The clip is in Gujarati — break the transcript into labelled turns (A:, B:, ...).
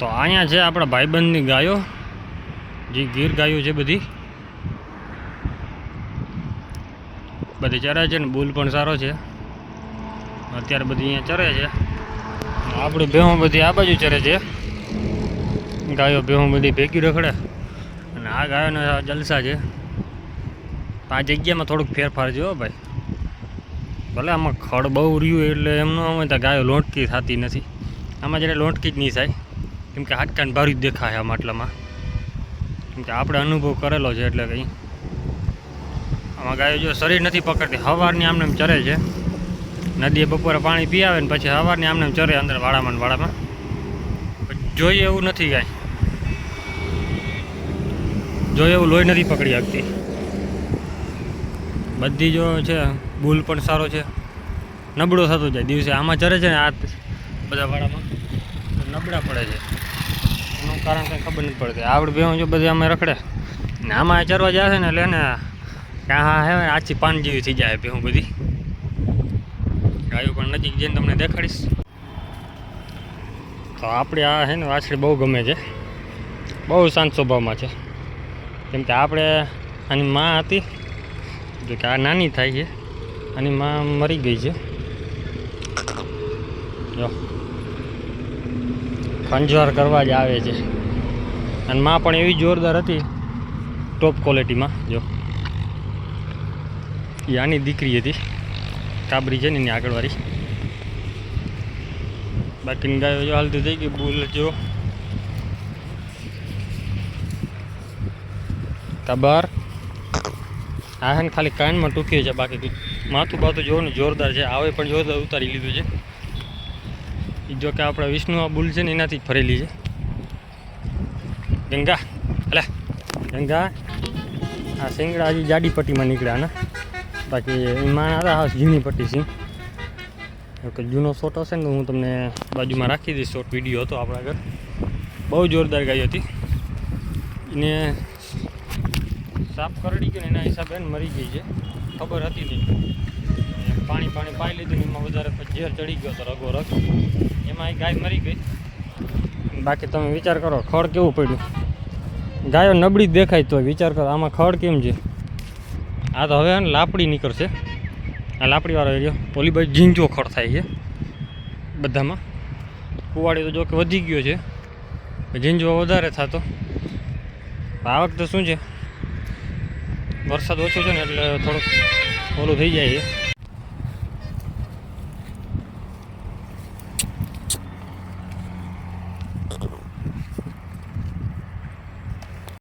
A: તો અહીંયા છે આપણા ભાઈબંધની ગાયો, જે ગીર ગાયો છે બધી બધી ચરે છે ને, બુલ પણ સારો છે. અત્યારે બધી અહીંયા ચરે છે. આપણી ભેહું બધી આ બાજુ ચરે છે. ગાયો ભેહું બધી ભેગી રખડે. અને આ ગાયોના જલસા છે. આ જગ્યામાં થોડુંક ફેરફાર છે ભાઈ. ભલે આમાં ખડ બહુ રહ્યું એટલે એમનું અમે ત્યાં ગાયો લોટકી થતી નથી. આમાં જ્યારે લોટકી જ નહીં થાય. કેમ કે હાટકાને ભારી જ દેખાય આ માટલામાં કેમ કે આપણે અનુભવ કરેલો છે એટલે કંઈ. આમાં ગાયો જો શરીર નથી પકડતી સવારની આમને એમ ચરે છે. નદીએ બપોરે પાણી પી આવે ને પછી સવારની આમને એમ ચરે અંદર વાળામાં ને વાળામાં જોઈએ એવું નથી કાંઈ. જોઈએ એવું લોહી નથી પકડી શકતી. બધી જો છે બુલ પણ સારો છે. નબળો થતો જાય. દિવસે આમાં ચરે છે ને આ બધા વાળામાં નબળા પડે છે. એનું કારણ કંઈ ખબર નથી પડતી. આવડ બે જો બધી અમે રખડે. ને આમાં ચરવા જશે ને એટલે ને હા હે, આછી પાન જેવી થઈ જાય ભેહું બધી. ગાયું પણ નજીક જઈને તમને દેખાડીશ. તો આપણે આ છે ને વાછડી બહુ ગમે છે. બહુ શાંત સ્વભાવમાં છે. કેમ કે આપણે આની માં હતી, જો કે આ નાની થાય છે. આની માં મરી ગઈ છે. જો. ખંજવાર કરવા જ આવે છે. અને માં પણ એવી જોરદાર હતી. ટોપ ક્વોલિટીમાં જો. એ આની દીકરી હતી. કાબરી છે ને એની આગળવાળી. બાકીની ગાયો જો હાલતી થઈ ગઈ, બુલ જો. તબાર. આ ખાલી કાનમાં ટૂંકી છે, બાકી માથું બાથું જોવું જોરદાર છે. આવે પણ જોરદાર ઉતારી લીધું છે. ઈ જો કે આપણે વિષ્ણુ આ બુલ છે ને એનાથી ફરેલી છે. ગંગા, અલે, ગંગા. આ સિંગડા હજી જાડી પટ્ટીમાં નીકળ્યા ને. બાકી એમાં હતા હા પટ્ટી સિંહ કે જૂનો શોટ હશે ને હું તમને બાજુમાં રાખી દઈશ શોર્ટ વીડિયો હતો આપણા ઘર. બહુ જોરદાર ગાય હતી. એને સાફ કરડી ગયો એના હિસાબે મરી ગઈ છે. ખબર હતી નહીં. પાણી પાણી પાઈ લીધું એમાં વધારે ઝેર ચડી ગયો તો રગો રગ. એમાં એ ગાય મરી ગઈ. બાકી તમે વિચાર કરો, ખડ કેવું પડ્યું? ગાયો નબળી દેખાય તો વિચાર કરો, આમાં ખડ કેમ છે? આ તો હવે લાપડી નીકળશે. આ લાપડીવાળો એરિયો ઓલી બાજુ ઝીંચો ખડ થાય છે, બધામાં. કુવાડી તો જો કે વધી ગયો છે. ઝીંજો વધારે થતો. આ વખતે શું છે? વરસાદ ઓછો છે ને એટલે થોડુંક ઓલું થઈ જાય છે.